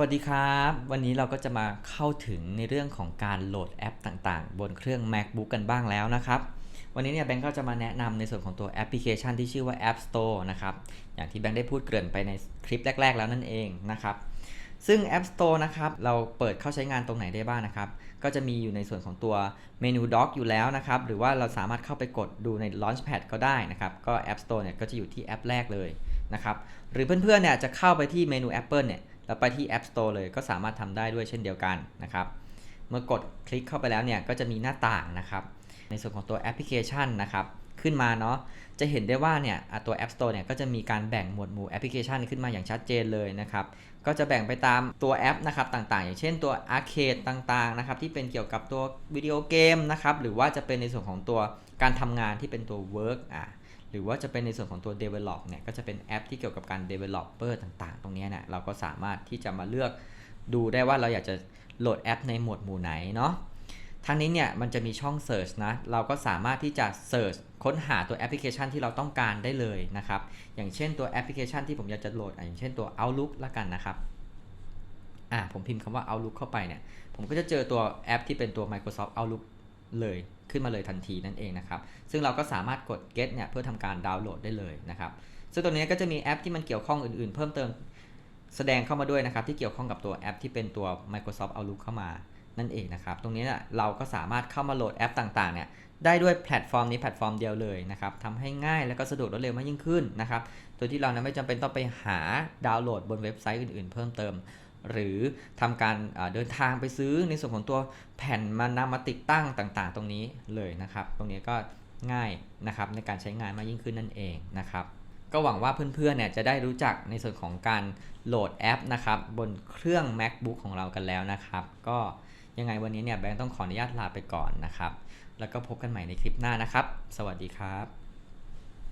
วัสดีครับ วันนี้เราก็จะมาเข้าถึงในเรื่องของการโหลดแอปต่างๆ บนเครื่อง MacBook กันบ้างแล้วนะครับ วันนี้เนี่ยแบงก์ก็จะมาแนะนำในส่วนของตัวแอปพลิเคชันที่ชื่อว่า App Store นะครับ อย่างที่แบงก์ได้พูดเกริ่นไปในคลิปแรก ๆ แล้วนั่นเองนะครับ ซึ่ง App Store นะครับ เราเปิดเข้าใช้งานตรงไหนได้บ้างนะครับ ก็จะมีอยู่ในส่วนของตัวเมนู Dock อยู่แล้วนะครับ หรือว่าเราสามารถเข้าไปกดดูใน Launchpad ก็ได้นะครับ ก็ App Store เนี่ยก็จะอยู่ที่แอปแรกเลยนะครับ หรือเพื่อนๆเนี่ยจะเข้าไปที่เมนู Apple เนี่ย แล้วไปที่ App Store เลยก็สามารถทำได้ด้วยเช่นเดียวกันนะครับ เมื่อกดคลิกเข้าไปแล้วเนี่ยก็จะมีหน้าต่างนะครับ ในส่วนของตัวแอปพลิเคชันนะครับขึ้นมาเนาะจะเห็นได้ว่าเนี่ยตัว App Store เนี่ยก็จะมีการแบ่งหมวดหมู่แอปพลิเคชันขึ้นมาอย่างชัดเจนเลยนะครับก็จะแบ่งไปตามตัวแอปนะครับต่างๆ อย่างเช่นตัว Arcade ต่างๆนะครับที่เป็นเกี่ยวกับตัววิดีโอเกมนะครับหรือว่าจะเป็นในส่วนของตัวการทำงานที่เป็นตัว Work อะหรือว่าจะเป็นในส่วนของตัว develop เนี่ยก็จะเป็นแอปที่เกี่ยวกับการ developer ต่างๆ ตรงนี้เนี่ยเราก็สามารถที่จะมาเลือกดูได้ว่าเราอยากจะโหลดแอปในหมวดหมู่ไหนเนาะ ทั้งนี้เนี่ยมันจะมีช่อง search นะ เราก็สามารถที่จะ search ค้นหาตัวแอปพลิเคชันที่เราต้องการได้เลยนะครับ อย่างเช่นตัวแอปพลิเคชันที่ผมอยากจะโหลดออย่างเช่นตัว Outlook ละกันนะครับอ่าผมพิมพ์คำว่า Outlook เข้าไปเนี่ย ผมก็จะเจอตัวแอปที่เป็นตัว Microsoft Outlook เลยขึ้นมาเลยทันทีนั่นเองนะครับ ซึ่งเราก็สามารถกด get เนี่ยเพื่อทำการดาวน์โหลดได้เลยนะครับ ซึ่งตัวนี้ก็จะมีแอปที่มันเกี่ยวข้องอื่นๆ เพิ่มเติมแสดงเข้ามาด้วยนะครับ ที่เกี่ยวข้องกับตัวแอปที่เป็นตัว Microsoft Outlook เข้ามา นั่นเองนะครับ ตรงนี้เราก็สามารถเข้ามาโหลดแอปต่างๆเนี่ยได้ด้วยแพลตฟอร์มนี้แพลตฟอร์มเดียวเลยนะครับทำให้ง่ายและก็สะดวกรวดเร็วมากยิ่งขึ้นนะครับโดยที่เรานะไม่จำเป็นต้องไปหาดาวน์โหลดบนเว็บไซต์อื่นๆ เพิ่มเติม หรือทำการเดินทางไปซื้อในส่วนของตัวแผ่นมานำมาติดตั้งต่างๆ ตรงนี้เลยนะครับ ตรงนี้ก็ง่ายนะครับในการใช้งานมากยิ่งขึ้นนั่นเองนะครับ ก็หวังว่าเพื่อนๆเนี่ยจะได้รู้จักในส่วนของการโหลดแอปนะครับบนเครื่อง macbook ของเรากันแล้วนะครับ ก็ยังไงวันนี้เนี่ยแบงค์ต้องขออนุญาตลาไปก่อนนะครับ แล้วก็พบกันใหม่ในคลิปหน้านะครับ สวัสดีครับ